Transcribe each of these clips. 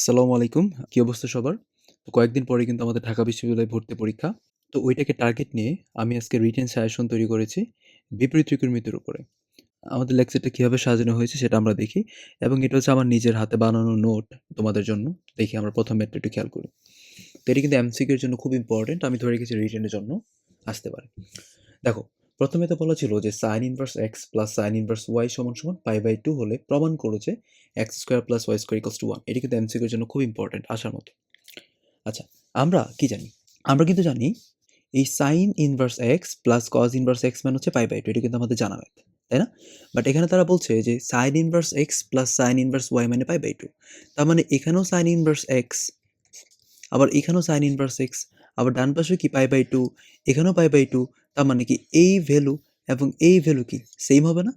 আসসালামু আলাইকুম। কি অবস্থা সবার? তো কয়েকদিন পরে কিন্তু আমাদের ঢাকা বিশ্ববিদ্যালয়ে ভর্তি পরীক্ষা। তো ওইটাকে টার্গেট নিয়ে আমি আজকে রিটেন সাজেশন তৈরি করেছি বিপরীত ত্রিকোণমিতির উপরে। আমাদের লেকচারটা কীভাবে সাজানো হয়েছে সেটা আমরা দেখি এবং এটা হচ্ছে আমার নিজের হাতে বানানো নোট তোমাদের জন্য। দেখি আমরা ১ম ম্যাথটা একটু খেয়াল করি। তো এটা কিন্তু এমসিকিউ এর জন্য খুব ইম্পোর্টেন্ট। আমি ধরে রেখেছি রিটেনের জন্য আসতে পারে। দেখো, প্রথমে তো বলা ছিল যে sine inverse x plus sine inverse y সমান সমান পাই বাই টু হলে প্রমাণ করো যে x square plus y square equals to 1 এটা কিন্তু এমসিকিউ এর জন্য খুব ইম্পোর্টেন্ট আসার মতো। আচ্ছা, আমরা কি জানি? আমরা কিন্তু জানি এই sine inverse x plus cos inverse x মান হচ্ছে পাই বাই টু এটা কিন্তু আমাদের জানা ম্যাথ। তাই না? বাট এখানে তারা বলছে যে sine inverse x plus sine inverse y মানে পাই বাই টু তার মানে এখানেও সাইন ইনভার্স এক্স আবার এখানেও সাইন ইনভার্স x আবার ডান পাশেও কি পাই বাই টু এখানেও পাই বাই টু তার মানে কি এই ভ্যালু এবং এই ভ্যালু কি সেম হবে না?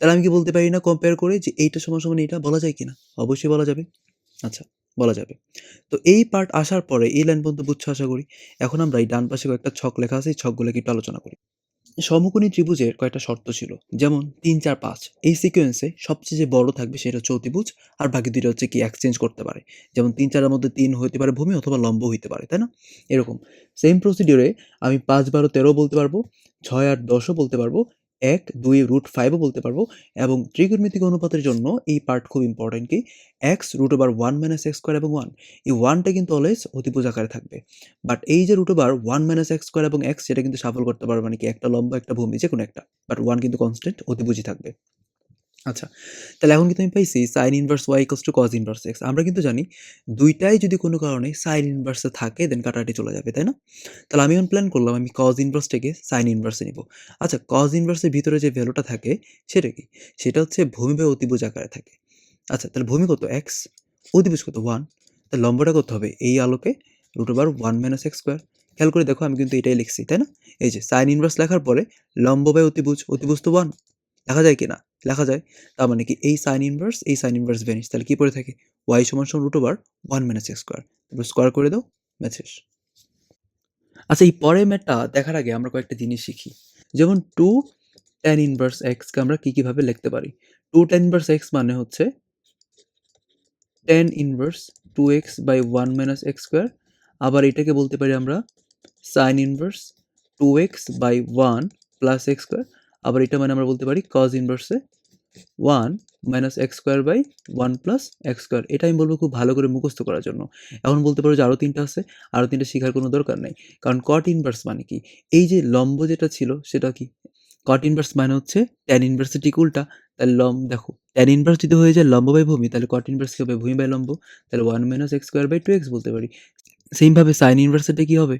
তাহলে আমি কি বলতে পারি না কম্পেয়ার করে যে এইটা সমান সমান এইটা বলা যায় কি না অবশ্যই বলা যাবে। আচ্ছা, বলা যাবে। তো এই পার্ট আসার পরে এই লাইন পর্যন্ত বুঝছ আশা করি। এখন আমরা এই ডান পাশে কয়েকটা ছক লেখা আছে এই ছকগুলোকে একটু আলোচনা করি। সমকোণী ত্রিভুজের কয়েকটা শর্ত ছিল। যেমন ৩, ৪, ৫ এই সিকোয়েন্সে সবচেয়ে যে বড় থাকবে সেটা চৌতিভুজ আর বাকি দুটো হচ্ছে কি এক্সচেঞ্জ করতে পারে। যেমন তিন চারের মধ্যে তিন হইতে পারে ভূমি অথবা লম্ব হইতে পারে, তাই না? এরকম। সেম প্রসিডিওরে আমি পাঁচ বারো তেরো বলতে পারব, ছয় আট দশও বলতে পারব, ১, ২ রুট ফাইভও বলতে পারব এবং ত্রিকোণমিতিক অনুপাতের জন্য এই পার্ট খুব ইম্পর্টেন্ট কি x root over one minus x square এবং ওয়ান এই ওয়ানটা কিন্তু অলওয়েজ অতিপুজ আকারে থাকবে। বাট এই যে root over one minus x square এবং এক্স সেটা কিন্তু সাফল করতে পারবে মানে কি একটা লম্বা একটা ভূমি যে কোনো একটা। বাট ওয়ান কিন্তু কনস্ট্যান্ট অতিপুজি থাকবে। আচ্ছা, তাহলে এখন কিন্তু আমি পাইছি sine inverse y equals to cos inverse x আমরা কিন্তু জানি দুইটাই যদি কোনো কারণে সাইন ইনভার্সে থাকে দেন কাটাকাটি চলে যাবে, তাই না? তাহলে আমি এখন প্ল্যান করলাম আমি কজ ইনভার্স থেকে sin ইনভার্স নিব। আচ্ছা, কজ ইনভার্সের ভিতরে যে ভ্যালুটা থাকে সেটা কি? সেটা হচ্ছে ভূমি বাই অতিভুজ আকারে থাকে। আচ্ছা, তাহলে ভূমি কত এক্স অতিভুজ কত ওয়ান তাহলে লম্বটা কত হবে এই আলোকে root over 1 minus x square খেয়াল করে দেখো আমি কিন্তু এটাই লিখছি, তাই না? এই যে সাইন ইনভার্স লেখার পরে লম্ব বাই অতিভুজ, অতিভুজ তো 1 লেখা যায় কিনা? লেখা যায়। তার মানে কি এই sin ইনভার্স এই sin ইনভার্স ভ্যানিশ তাহলে কি পড়ে থাকে? y সমান সমান root over 1 minus x square তারপর স্কয়ার করে দাও শেষ। আচ্ছা, এই পরের ম্যাথটা দেখার আগে আমরা কয়েকটা জিনিস শিখি। যেমন 2 tan ইনভার্স x কে আমরা কি কীভাবে লিখতে পারি? 2 tan ইনভার্স x মানে হচ্ছে tan inverse 2x by 1 minus x square আবার এটাকে বলতে পারি আমরা sin inverse 2x by 1 plus x square আবার এটা মানে আমরা বলতে পারি cos inverse 1 minus x square by one plus x square এটা আমি বলব খুব ভালো করে মুখস্থ করার জন্য। এখন বলতে পারো যে আরও ৩ টা আছে, আরও ৩ টা শিখার কোনো দরকার নেই কারণ কট ইনভার্স মানে কি? এই যে লম্ব যেটা ছিল সেটা কি? কট ইনভার্স মানে হচ্ছে tan ইনভার্স এর ঠিক উল্টা। তাহলে লম দেখো tan ইনভার্স যদি হয়ে যায় লম্ব বাই ভূমি তাহলে কট ইনভার্স কি হবে? ভূমি বাই লম্ব। তাহলে one minus x square by two x বলতে পারি। সেম সাইন sin ইনভার্স এরটা কি হবে?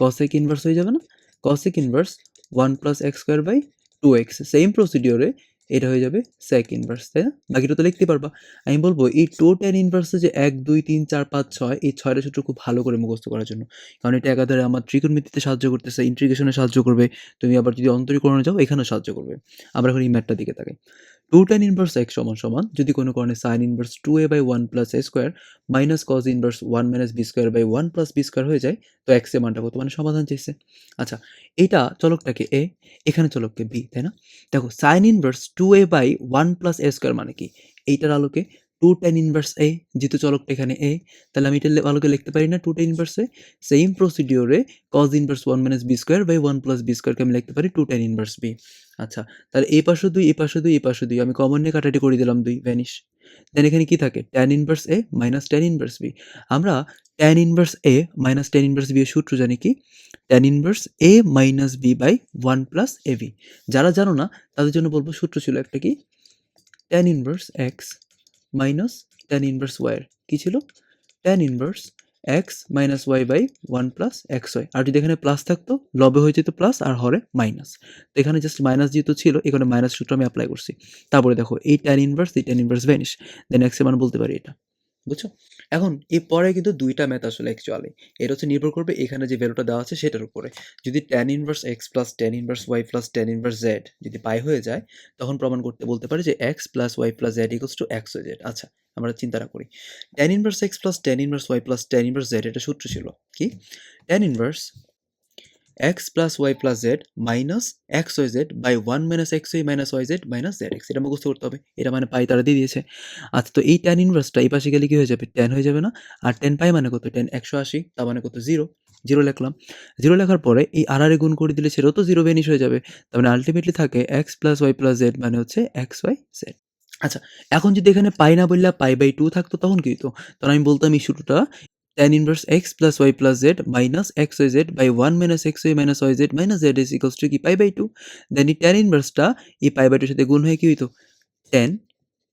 cosec ইনভার্স হয়ে যাবে না? Cosec inverse one plus x square by 2x same প্রসিডিওরে এটা হয়ে যাবে sec ইনভার্স, তাই না? বাকিটা তো লিখতে পারবা। আমি বলব এই 2 tan ইনভার্স যে ১, ২, ৩, ৪, ৫, ৬ এই ৬ টা সূত্র খুব ভালো করে মুখস্থ করার জন্য। কারণ এটা একাধারে আমার ত্রিকোণমিতিতে সাহায্য করতেছে, ইন্টিগ্রেশনে সাহায্য করবে। তুমি আবার যদি অন্তরীকরণে যাও এখানেও সাহায্য করবে। আমরা এখন এই ম্যাটটার দিকে তাকাই। 2 টেন ইনভার্স এক্স সমান সমান যদি কোনো কারণে sine inverse two a by one plus a square minus cos inverse one minus b square by one plus b square হয়ে যায় তো এক্সের মানটা কত? মানে সমাধান চাইছে। আচ্ছা, এটা চলকটাকে এ এখানে চলককে বি তাই না? দেখো sine inverse two a by one plus a square মানে কি? এইটার আলোকে 2 tan ইনভার্স a যেহেতু চলকটা এখানে a তাহলে আমি এটার আলোকে লিখতে পারি না 2 tan ইনভার্স a সেম প্রসিডিউরে cos inverse 1 minus b square by 1 plus b স্কয়ারকে আমি লিখতে পারি 2 tan ইনভার্স b আচ্ছা, তাহলে এই পাশে 2 এই পাশে 2 এই পাশে 2 আমি কমন নিয়ে কাটাকাটি করে দিলাম 2 ভ্যানিশ। দেন এখানে কি থাকে? tan inverse a minus tan inverse b আমরা tan inverse a minus tan inverse b এর সূত্র জানি কি? tan inverse a minus b by 1 plus ab যারা জানো না তাদের জন্য বলব সূত্র ছিল একটা কি? tan inverse x minus tan inverse ওয়াইয়ের কী ছিল? Tan inverse x minus y by one plus x y আর যদি এখানে প্লাস থাকতো, লবে হয়ে যেত প্লাস আর হরে মাইনাস। তো এখানে জাস্ট মাইনাস যেহেতু ছিল, এখানে মাইনাস সূত্র আমি অ্যাপ্লাই করছি। তারপরে দেখো, এই ট্যান ইনভার্স এই ট্যান ইনভার্স ভ্যানিশ দেন এর মান বলতে পারি এটা। বুঝছ? এখন এর পরে কিন্তু দুইটা ম্যাথ আসলে অ্যাকচুয়ালি। এটা হচ্ছে নির্ভর করবে এখানে যে ভ্যালুটা দেওয়া আছে সেটার উপরে। যদি tan inverse x plus tan inverse y plus tan inverse z যদি পাই হয়ে যায় তখন প্রমাণ করতে বলতে পারি যে x plus y plus z equals to x z আচ্ছা, আমরা চিন্তাটা করি। tan inverse x plus tan inverse y plus tan inverse z এটা সূত্র ছিল কি? tan inverse x plus y plus z minus x y z by one minus x y minus y z minus z x এটা মুখস্থ করতে হবে। এটা মানে পাই তারা দিয়ে দিয়েছে। আচ্ছা তো এই ট্যান ইনভার্সটা এই পাশে গেলে কি হয়ে যাবে? ট্যান হয়ে যাবে না। আর টেন পাই মানে কত? টেন একশো আশি, তার মানে কত? জিরো জিরো লিখলাম। জিরো লেখার পরে এই আর আর গুণ করে দিলে সেটাও তো জিরো বেনিশ হয়ে যাবে। তার মানে আলটিমেটলি থাকে x plus y plus z মানে হচ্ছে এক্স ওয়াই জেড আচ্ছা এখন যদি এখানে পাই না বললে পাই বাই টু থাকতো তখন কি হতো তখন আমি বলতাম ইস্যুটা tan inverse x plus y plus z minus xyz by 1 minus xy minus yz minus z is equals to কি পাই বাই টু দেন এই tan ইনভার্সটা এই পাই বাই সাথে গুণ হয়ে কি হইতো? tan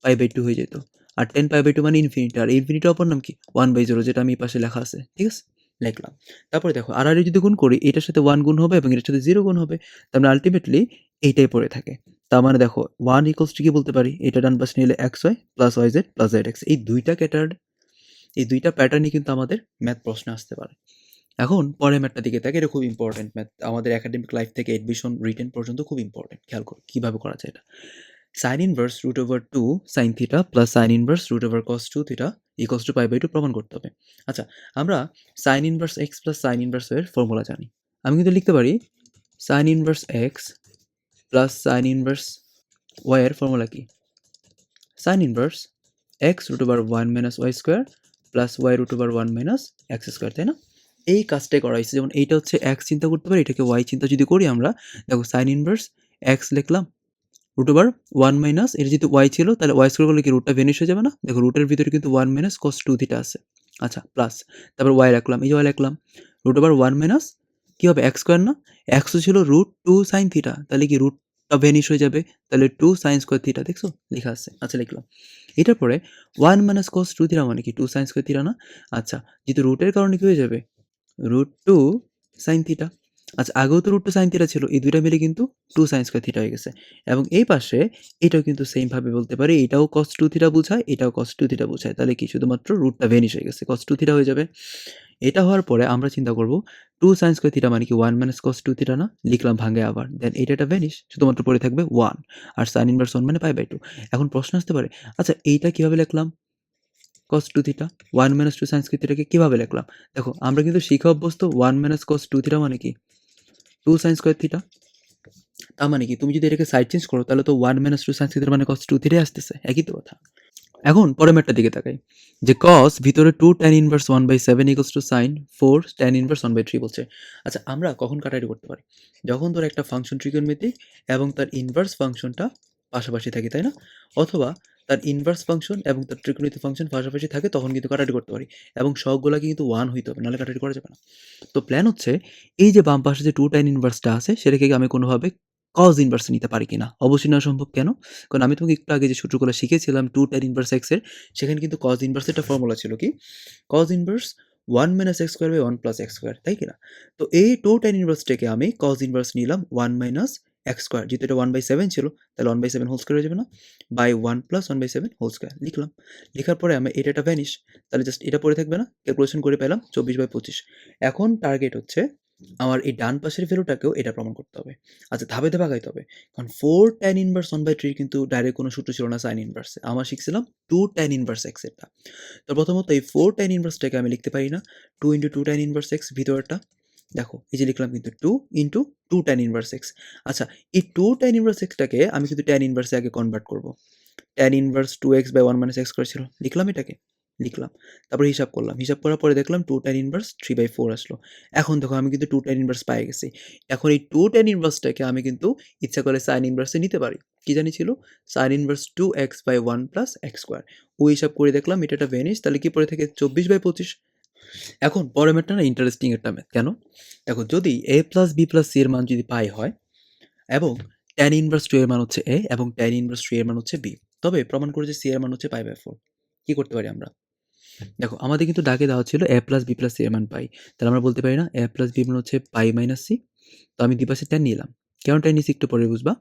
পাই বাই টু হয়ে যেত। আর টেন পাই বাই টু মানে ইনফিনিটি আর ইনফিনিটি অপর নাম কি? ওয়ান বাই জিরো যেটা আমি পাশে লেখা আছে, ঠিক আছে? লিখলাম। তারপরে দেখো, আর আর যদি গুণ করি, এটার সাথে ওয়ান গুণ হবে এবং এটার সাথে জিরো গুণ হবে, তার মানে আলটিমেটলি এইটাই পড়ে থাকে। তার মানে দেখো ওয়ান ইকলস টু কি বলতে পারি? এটা ডান পাশে নিলে x y plus y z plus z x এই দুইটা ক্যাটার্ড এই দুইটা প্যাটার্নই কিন্তু আমাদের ম্যাথ প্রশ্নে আসতে পারে। এখন পরের ম্যাথটা দিকে থাকে এটা খুব ইম্পর্টেন্ট ম্যাথ আমাদের একাডেমিক লাইফ থেকে এডমিশন রিটেন পর্যন্ত খুব ইম্পর্টেন্ট খেয়াল করো, কীভাবে করা যায় এটা? Sine inverse root over two sine theta plus sine inverse root over cos two theta equals to pi by two প্রমাণ করতে হবে। আচ্ছা আমরা sine inverse x plus sine inverse এর ফর্মুলা জানি। আমি কিন্তু লিখতে পারি sine inverse x plus sine inverse y এর ফর্মুলা কি? Sine inverse x root over one minus y square plus y root over one minus x square তাই না? এই কাজটাই করা হয়েছে। যেমন এইটা হচ্ছে এক্স চিন্তা করতে পারি, এটাকে ওয়াই চিন্তা যদি করি আমরা, দেখো সাইন ইনভার্স এক্স লিখলাম রুট ওভার ওয়ান মাইনাস এটা যদি ওয়াই ছিল, তাহলে ওয়াই স্কোয়ার করলে কি রুটটা ভেনিশ হয়ে যাবে না? দেখো রুটের ভিতরে কিন্তু one minus cos two theta আছে। আচ্ছা প্লাস তারপর ওয়াই রাখলাম, এই যে ওয়াই রাখলাম রুট ওভার ওয়ান মাইনাস কী হবে? এক্স স্কোয়ার না? এক্সও ছিল রুট টু সাইন থিটা তাহলে কি রুটটা ভেনিশ হয়ে যাবে, তাহলে টু সায়েন্স স্কোয়ার থিটা দেখছ? লেখা আছে। আচ্ছা লিখলাম। এটার পরে one minus cos two theta মানে কি? টু সায়েন্স স্কোয়ার থিটা না? আচ্ছা যেহেতু রুটের কারণে কি হয়ে যাবে? রুট টু সাইন থিটা আচ্ছা আগেও তো রুট টু সাইন থিটা ছিল, এই দুইটা মিলে কিন্তু টু সাইন স্কোয়ার থিটা হয়ে গেছে। এবং এই পাশে এটাও কিন্তু সেমভাবে বলতে পারি, এটাও কস টু থিটা বোঝায়, এটাও কস টু থিটা বোঝায়। তাহলে কি, শুধুমাত্র রুটটা ভেনিশ হয়ে গেছে কস টু থিটা হয়ে যাবে। এটা হওয়ার পরে আমরা চিন্তা করব টু সাইন স্কোয়ার থিটা মানে কি one minus cos two theta না? লিখলাম ভাঙে আবার দেন এটা ভ্যানিশ শুধুমাত্র পড়ে থাকবে ওয়ান আর সাইন ইনভার্স ওয়ান মানে পাই বাই টু এখন প্রশ্ন আসতে পারে আচ্ছা এইটা কীভাবে লিখলাম? Cos two theta one minus two sine square থিটাকে কীভাবে লিখলাম? দেখো, আমরা কিন্তু শিখা অভ্যস্ত one minus cos two theta মানে কি? টু সাইন স্কোয়ার থিটা তার মানে কি? তুমি যদি এটাকে সাইড চেঞ্জ করো, তাহলে তো one minus two sine theta মানে কস টু থিটাই আসতেছে। একই তো কথা। এখন পরের ম্যাটটার দিকে তাকাই। যে কস ভিতরে two tan inverse one by seven equals to sine four tan inverse one by three বলছে। আচ্ছা আমরা কখন কাটারি করতে পারি? যখন তোর একটা ফাংশন ট্রিকোণমিতিক এবং তার ইনভার্স ফাংশনটা পাশাপাশি থাকে, তাই না? অথবা তার ইনভার্স ফাংশন এবং তার ত্রিকোণমিতিক ফাংশন পাশাপাশি থাকে, তখন কিন্তু কাটারি করতে পারি। এবং সবগুলোকে কিন্তু ওয়ান হইতে হবে, নাহলে কাটারি করা যাবে না। তো প্ল্যান হচ্ছে, এই যে বাম পাশে যে টু টাইন ইনভার্সটা আছে, সেটাকে আমি কোনোভাবে কজ ইনভার্স নিতে পারি কিনা? অবশ্যই না সম্ভব কেন? কারণ আমি তোমাকে একটু আগে যে সূত্রগুলো শিখেছিলাম টু টাইন ইনভার্স এক্সের সেখানে কিন্তু কজ ইনভার্স একটা ফর্মুলা ছিল কি? Cos inverse one minus x square by one plus x square তাই কিনা? তো এই টু টাইন ইনভার্সটাকে আমি কজ ইনভার্স নিলাম ওয়ান মাইনাস এক্স স্কোয়ার যেহেতু এটা ওয়ান বাই সেভেন ছিল, তাহলে one by seven whole square হয়ে যাবে না। By one plus one by seven whole square লিখলাম। লেখার পরে আমি এটা ভ্যানিশ তাহলে জাস্ট এটা পড়ে থাকবে না ক্যালকুলেশন করে পেলাম চব্বিশ বাই পঁচিশ। এখন টার্গেট হচ্ছে আমার এই ডান পাশের ভ্যালুটাকেও এটা প্রমাণ করতে হবে। আচ্ছা ধাপে ধাপে আগাইতে হবে। কারণ four tan inverse one by three কিন্তু ডাইরেক্ট কোনো সূত্র ছিল না সাইন ইনভার্সে আমার শিখছিলাম টু ট্যান ইনভার্স এক্স এটা তো প্রথমত এই ফোর ট্যান ইনভার্সটাকে আমি লিখতে পারি না। Two into two tan inverse x ভিতরটা দেখো, এই যে লিখলাম কিন্তু two into two tan inverse x আচ্ছা এই টু ট্যান ইনভার্স এক্সটাকে আমি কিন্তু ট্যান ইনভার্সে আগে কনভার্ট করব। Tan inverse two x by one minus x করেছিল লিখলাম এটাকে? লিখলাম। তারপরে হিসাব করলাম। হিসাব করার পরে দেখলাম two tan inverse three by four আসলো। এখন দেখো, আমি কিন্তু টু ট্যান ইনভার্স পাই গেছি। এখন এই টু ট্যান ইনভার্সটাকে আমি কিন্তু ইচ্ছা করে সাইন ইনভার্সে নিতে পারি। কি জানি ছিল? Sine inverse two x by one plus x square ওই হিসাব করে দেখলাম এটা একটা ভেনিস তাহলে কি পড়ে থাকে? চব্বিশ বাই পঁচিশ। এখন পরের ম্যাথটা না ইন্টারেস্টিং একটা ম্যাথ কেন? দেখো যদি a plus b plus c এর মান যদি পাই হয়, এবং ট্যান ইনভার্স টু এর মান হচ্ছে এ এবং ট্যান ইনভার্স থ্রি এর মান হচ্ছে বি তবে প্রমাণ করেছে সি এর মান হচ্ছে পাই বাই ফোর কী করতে পারি আমরা? দেখো, আমাদের কিন্তু ডাকে দেওয়া ছিল a plus b plus c এর মান পাই, তাহলে আমরা বলতে পারি না এ প্লাস বি মান হচ্ছে পাই মাইনাস সি তো আমি দুপাশে ট্যান নিলাম, কেন টেন নিচ্ছি একটু পরে বুঝবা?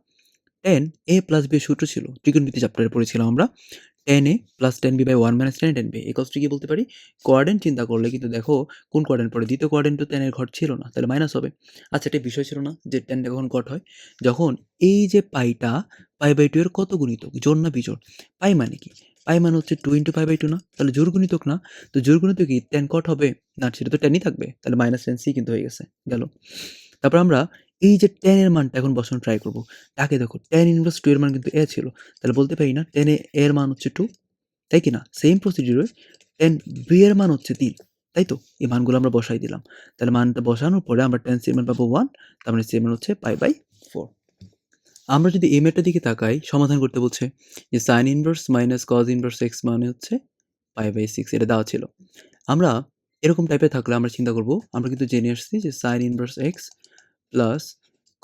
টেন এ প্লাস বি সূত্র ছিল, ত্রিকোণমিতি চ্যাপ্টারে পড়েছিলাম আমরা tan a plus tan b by one minus tan tan b equals কি বলতে পারি? কোয়ার্ডেন্ট চিন্তা করলে কিন্তু দেখো কোন কোয়ার্ডেন্ট পড়ে? দ্বিতীয় কোয়ার্ডেন্ট তো টেনের ঘর ছিল না, তাহলে মাইনাস হবে। আচ্ছা এটা বিষয় ছিল না যে টেনটা কখন কট হয়। যখন এই যে পাইটা পাই বাই টু এর কত গুণিতক? জোর না বিজোড়? পাই মানে কি? পাই মানে হচ্ছে two into pi by two না? তাহলে জোর গুণিতক না? তো জোর গুণিতক কি? টেন কট হবে। না, সেটা তো টেনই থাকবে। তাহলে মাইনাস টেন সি কিন্তু হয়ে গেছে, গেল। তারপর আমরা এই যে এর মানটা এখন বসানো ট্রাই করব, তাকে দেখো টেন ইনভার্স টু এর মান কিন্তু এ ছিল। তাহলে বলতে পারি না এ এর মান হচ্ছে টু তাই কি না? সেম প্রসিডিউরে টেন বি এর মান হচ্ছে 3 তাই তো? এই মানগুলো আমরা বসাই দিলাম। তাহলে মানটা বসানোর পরে আমরা টেন c এর মান পাবো 1 তার মানে এর হচ্ছে পাই বাই ফোর আমরা যদি এই ম্যাথটার দিকে তাকাই, সমাধান করতে বলছে যে sine inverse minus cos inverse x মানে হচ্ছে পাই বাই সিক্স এটা দেওয়া ছিল। আমরা এরকম টাইপের থাকলে আমরা চিন্তা করব, আমরা কিন্তু জেনে আসছি যে sine inverse x plus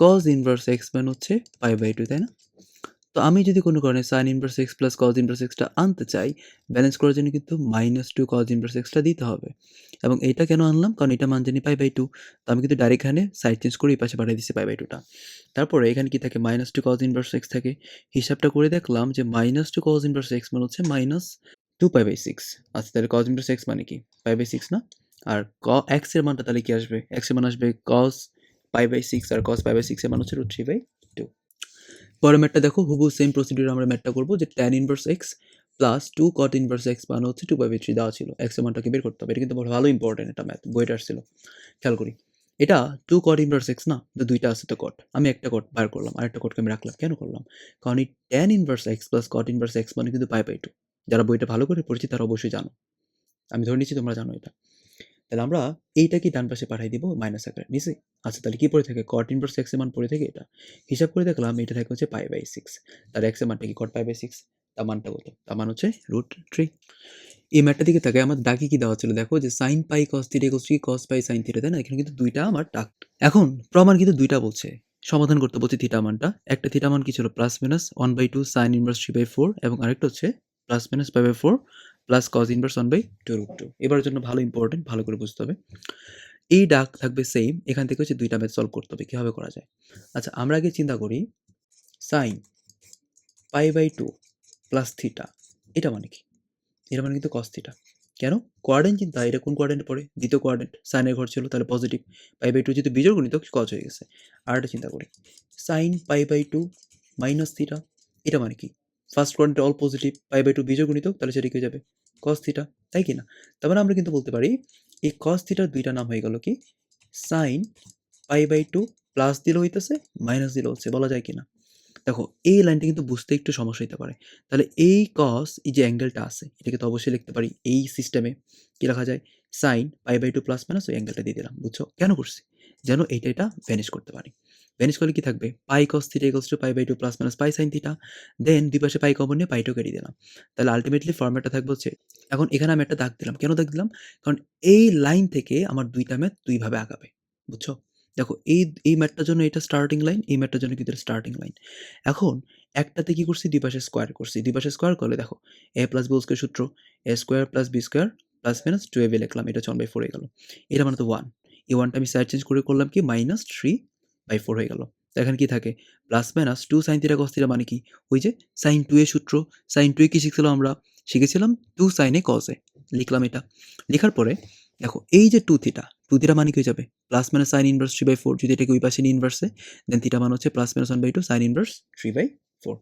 cos inverse x মান হচ্ছে পাই বাই 2 তাই না? তো আমি যদি কোনো কারণে sin inverse x plus cos inverse x টা আনতে চাই ব্যালেন্স করার জন্য কিন্তু মাইনাস 2 cos ইনভার্স x টা দিতে হবে। এবং এইটা কেন আনলাম? কারণ এটা মান জানি পাই বাই 2 তো আমি কিন্তু ডাইরেক্ট এখানে সাইড চেঞ্জ করে এই পাশে পাঠিয়ে দিচ্ছি পাই বাই 2 টা। তারপরে এখানে কি থাকে মাইনাস 2 cos ইনভার্স x থাকে। হিসাবটা করে দেখলাম যে মাইনাস 2 cos ইনভার্স x মান হচ্ছে মাইনাস 2 পাই বাই 6 আচ্ছা তাহলে cos ইনভার্স x মানে কি? পাই বাই 6 না? আর ক এর মানটা তাহলে কি আসবে? এর মান আসবে cos পাই বাই সিক্স আর cos পাই বাই 6 এর মান হচ্ছে √3 বাই টু পরের ম্যাটটা দেখো, হুবহু সেম প্রসিডিউরে আমরা ম্যাটটা করব যে tan inverse x plus 2 cot inverse x মান হচ্ছে টু বাই বাই থ্রি দেওয়া ছিল। এর মানটাকে বের করতে হবে। এটা কিন্তু ভালো ইম্পর্টেন্ট এটা ম্যাথ বইতে আসছিল। খেয়াল করি। এটা 2 cot ইনভার্স এক্স না? তো দুইটা আছে তো cot আমি একটা cot বার করলাম আরেকটা cot কে আমি রাখলাম। কেন করলাম? কারণ এই tan inverse x plus cot inverse x মানে কিন্তু পাই বাই টু যারা বইটা ভালো করে পড়েছি তারা অবশ্যই জানো। আমি ধরে নিচ্ছি তোমরা জানো এটা। তাহলে আমরা এইটাকে ডান পাশে পাঠিয়ে দিব মাইনাস আকারে নিচে। আচ্ছা তাহলে কি পড়ে থাকে cot ইনভার্স এর মান পড়ে থাকে এটা। হিসাব করে দেখলাম এটা থাকে হচ্ছে পাই বাই 6 তাহলে এর মানটা কি cot পাই বাই 6 তার মানটা কত? তার মান হচ্ছে √3 এই ম্যাথটার দিকে তাকাই আমার দাগে কি দেওয়া ছিল দেখো যে sine pi cos theta equals to cos pi sin theta তাই না? এখানে কিন্তু দুইটা আমার ডাক এখন প্রমাণ কিন্তু দুইটা বলছে। সমাধান করতে বলছে থিটা মানটা। একটা থিটা মান কি ছিল plus minus one by two sine inverse 3/4 এবং আরেকটা হচ্ছে plus minus five by 4 plus cos inverse 1/2 √2 এবারের জন্য ভালো ইম্পর্টেন্ট ভালো করে বুঝতে হবে। এই ডাক থাকবে সেম এখান থেকে হচ্ছে দুইটা ম্যাথ সলভ করতে হবে, কীভাবে করা যায়। আচ্ছা আমরা আগে চিন্তা করি sine pi by two plus theta এটা মানে কি? এটা মানে কিন্তু cos থিটা। কেন? কোয়াড্রেন্ট চিন্তা, এটা কোন কোয়াড্রেন্টে পড়ে? দ্বিতীয় কোয়াড্রেন্ট সাইনের ঘর ছিল, তাহলে পজিটিভ পাই বাই টু যেহেতু বিজোড় গুণিতক cos হয়ে গেছে। আরেকটা চিন্তা করি sine pi by two minus theta এটা মানে কি? ফার্স্ট কোয়াড্রেন্টে অল পজিটিভ পাই বাই 2 বিজোড় গুণিতক তাহলে সেটা কি যাবে? cos থিটা তাই কি না? তার মানে আমরা কিন্তু বলতে পারি, এই cos থিটার দুইটা নাম হয়ে গেল কি sin পাই বাই 2 প্লাস দিলেও হইতেছে মাইনাস দিলেও হচ্ছে, বলা যায় কিনা? দেখো, এই লাইনটা কিন্তু বুঝতে একটু সমস্যা হইতে পারে। তাহলে এই কস এই যে অ্যাঙ্গেলটা আছে, এটাকে তো অবশ্যই লিখতে পারি, এই সিস্টেমে কি লেখা যায় sine pi by two plus minus ওই অ্যাঙ্গেলটা দিয়ে দিলাম। বুঝছ? কেন করছি? যেন এইটা এটা ভ্যানিশ করতে পারি। ভ্যানিশ করলে কি থাকবে? Pi cos theta equals to pi by two plus minus pi sin theta then দুই পাশে পাই কমন নিয়ে পাইটাও কেটে দিলাম। তাহলে আল্টিমেটলি ফরম্যাটটা থাকবে হচ্ছে, এখন এখানে আমি একটা দাগ দিলাম। কেন দাগ দিলাম? কারণ এই লাইন থেকে আমার দুইটা ম্যাথ দুই ভাবে আগাবে। বুঝছ? দেখো, এই এই ম্যাটটার জন্য এটা স্টার্টিং লাইন এই ম্যাথটার জন্য কিন্তু স্টার্টিং লাইন। এখন একটাতে কি করছি দুই পাশে স্কয়ার করছি। দুই পাশে স্কয়ার করলে দেখো এ প্লাস হোল স্কয়ার সূত্র a square plus b square plus minus 2ab লিখলাম, এটা হচ্ছে 1/4 হয়ে গেল। এটা মানে তো ওয়ান এই ওয়ানটা আমি সাইড চেঞ্জ করে করলাম কি মাইনাস 3/4 হয়ে গেল। তো এখানে কি থাকে plus minus two sine theta cos theta মানে কি? ওই যে সাইন টু এ সূত্র সাইন টু এ কি শিখছিলাম আমরা? শিখেছিলাম 2 sin a cos a লিখলাম এটা। লেখার পরে দেখো, এই যে টু থিটা টু থিটা মানে কি হয়ে যাবে? প্লাস মাইনাস sin ইনভার্স 3/4 যদি এটাকে ওই পাশে ইনভার্সে দেন থিটা মান হচ্ছে প্লাস মাইনাস 1/2 sin ইনভার্স 3/4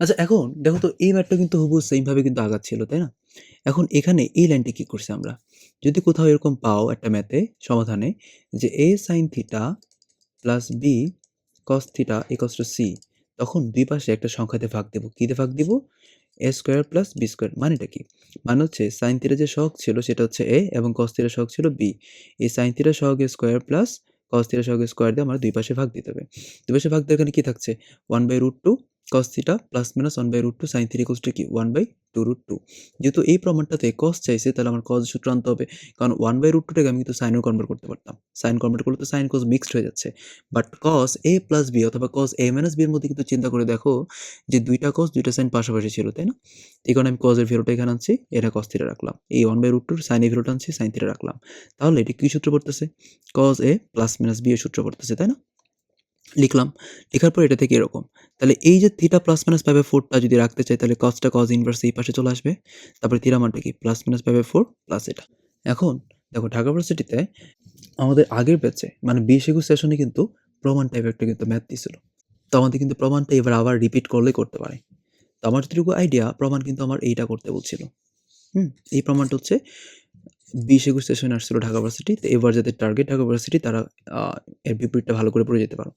আচ্ছা এখন দেখো তো, এই ম্যাথটা কিন্তু হুবহু সেম ভাবে কিন্তু আগাচ্ছিল, তাই না? এখন এখানে এই লাইনটা কি করছি আমরা? যদি কোথাও এরকম পাও একটা ম্যাথে সমাধানে, যে a sine theta plus b cos theta equals to c তখন দুই পাশে একটা সংখ্যাতে ভাগ দেব। কীতে ভাগ দিব? A square plus b square মানেটা কি? মানে হচ্ছে সাইন থিটা যে সহগ ছিল সেটা হচ্ছে এ এবং কস থিটা সহগ ছিল বি এই সাইন থিটা সহগ স্কোয়ার প্লাস কস থিটা সহগ স্কোয়ার দিয়ে আমরা দুই পাশে ভাগ দিতে হবে। দুই পাশে ভাগ দিয়ে এখানে কী থাকছে 1/√2 cos theta plus minus 1/√2 sin theta equals to কি 1/2√2 যেহেতু এই প্রমাণটাতে cos চাইছে, তাহলে আমার cos সূত্র আনতে হবে কারণ 1/√2 টাকে আমি কিন্তু এও কনভার্ট করতে পারতাম। sin কনভার্ট করলে তো sin cos মিক্সড হয়ে যাচ্ছে। But cos a plus b অথবা cos a মাইনাস এর মধ্যে কিন্তু চিন্তা করে দেখো যে দুইটা cos দুইটা sin পাশাপাশি ছিল, তাই না? এই কারণে আমি এর ভ্যালুটা এখানে আনছি, এটা cos থিটা রাখলাম। এই 1/√2 sin এর ভ্যালুটা আনছি, sin থিটা রাখলাম। তাহলে এটা কি সূত্র পড়তেছে? cos a plus minus b এর সূত্র পড়তেছে, তাই না? লিখলাম। লেখার পর এটা থেকে এরকম। তাহলে এই যে theta plus minus pi by 4 টা যদি রাখতে চাই, তাহলে cos টা cos ইনভার্স এই পাশে চলে আসবে। তারপরে থিটা মানটা কি প্লাস মাইনাস বাই 4 প্লাস এটা। এখন দেখো ঢাকা ভার্সিটিতে আমাদের আগের ব্যাচে মানে 20 21 সেশনে কিন্তু প্রমাণ টাইপের একটা কিন্তু ম্যাথ দিয়েছিল তো আমাদের কিন্তু প্রমাণটা এবার আবার রিপিট করলে করতে পারে। তো আমার যতটুকু আইডিয়া প্রমাণ কিন্তু আমার এইটা করতে বলছিল। হুম? এই প্রমাণটা হচ্ছে বিশ একুশ সেশনে আসছিল ঢাকা ভার্সিটি, তো এবার যাদের টার্গেট ঢাকা ভার্সিটি, তারা এর বিপরীতটা ভালো করে পড়ে যেতে পারো।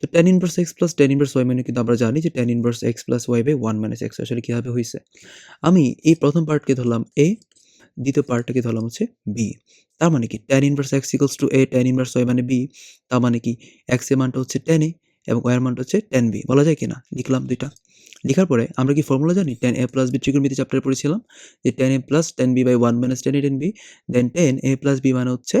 তো tan inverse x plus tan inverse y মানে কিন্তু আমরা জানি যে tan inverse x plus y by one minus x আসলে কীভাবে হয়েছে আমি এই প্রথম পার্টকে ধরলাম এ দ্বিতীয় পার্টটাকে ধরলাম হচ্ছে বি তার মানে কি? Tan inverse x equals to a tan inverse y মানে বি তার মানে কি? এক্সের মানটা হচ্ছে টেন এ এবং ওয়াই এর মানটা হচ্ছে টেন বি বলা যায় কি না লিখলাম দুইটা। লেখার পরে আমরা কি ফর্মুলা জানি? টেন এ প্লাস বি ত্রিকোণমিতি চ্যাপ্টারে পড়েছিলাম। যে tan a plus tan b by one minus tan a tan b then tan a plus b মানে হচ্ছে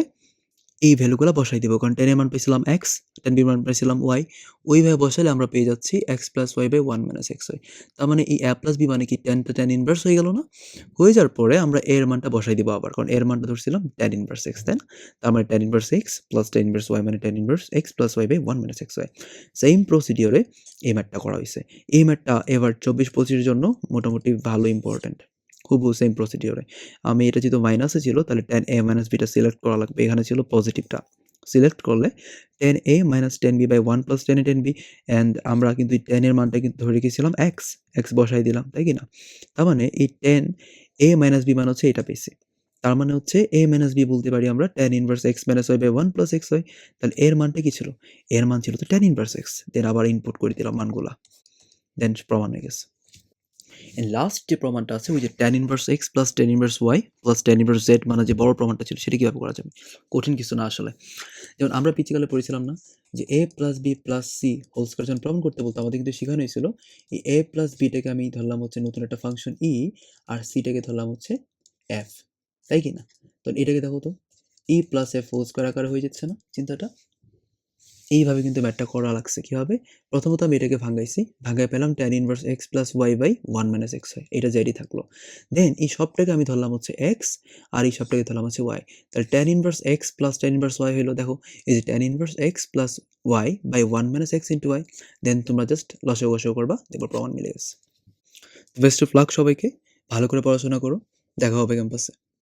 এই ভ্যালুগুলো বসাই দিব। কারণ টেন এর মান পেয়েছিলাম এক্স টেন বি মান পেয়েছিলাম ওয়াই ওইভাবে বসালে আমরা পেয়ে যাচ্ছি x plus y by one minus x y তার মানে এই এ প্লাস বি মানে কি? টেন টু টেন ইনভার্স হয়ে গেল না? হয়ে যাওয়ার পরে আমরা এর মানটা বসাই দিব আবার। কারণ এর মানটা ধরছিলাম টেন ইনভার্স এক্স তাই না তার মানে tan inverse x plus tan inverse y মানে tan inverse x plus y by one minus x y same প্রসিডিওরে এই ম্যাটটা করা হয়েছে। এই ম্যাটটা এবার চব্বিশ পঁচিশের জন্য মোটামুটি ভালো ইম্পর্ট্যান্ট খুব সেম প্রসিডিওরে আমি এটা যেহেতু মাইনাসে ছিল, তাহলে tan a minus beta select করা লাগবে। এখানে ছিল পজিটিভটা সিলেক্ট করলে tan a minus tan b by one plus tan a tan b and আমরা কিন্তু টেনের মানটা কিন্তু ধরে রেখেছিলাম এক্স এক্স বসাই দিলাম, তাই কি না তার মানে এই টেন এ মাইনাস বি মান হচ্ছে এটা পেয়েছি। তার মানে হচ্ছে এ মাইনাস বি বলতে পারি আমরা tan inverse x minus y by one plus x y তাহলে এর মানটা কি ছিল? এর মান ছিল তো টেন ইনভার্স এক্স দেন আবার ইনপুট করে দিলাম মানগুলা। দেন প্রমাণ হয়ে গেছে। লাস্ট যে প্রমাণটা আছে, ওই যে tan inverse X plus tan inverse Y plus tan inverse Z মানে যে বড় প্রমাণটা ছিল, সেটা কীভাবে করা যাবে? কঠিন কিছু না আসলে। যেমন আমরা পিচিকালে পড়েছিলাম না যে A plus B plus C whole square যখন প্রমাণ করতে বলতো আমাদের কিন্তু শেখানো হয়েছিল এই এ প্লাস বিটাকে আমি ধরলাম হচ্ছে নতুন একটা ফাংশন ই আর সিটাকে ধরলাম হচ্ছে এফ তাই কি না? তো এটাকে দেখো তো E plus F whole square আকারে হয়ে যাচ্ছে না, চিন্তাটা? এইভাবে কিন্তু ম্যাটটা করা লাগছে। কীভাবে প্রথমত আমি এটাকে ভাঙাইছি ভাঙাই পেলাম tan inverse X plus Y by one minus X হয় এটা জেডি থাকল। দেন এই সবটাকে আমি ধরলাম হচ্ছে এক্স আর এই সবটাকে ধরলাম হচ্ছে ওয়াই তাহলে tan inverse X plus tan inverse Y হলো দেখো, এই যে tan inverse X plus Y by one minus X into Y then তোমরা জাস্ট লসে বসেও করবা, দেখব প্রমাণ মিলে গেছে। বেস্ট অফ লাক সবাইকে। ভালো করে পড়াশোনা করো। দেখা হবে ক্যাম্পাসে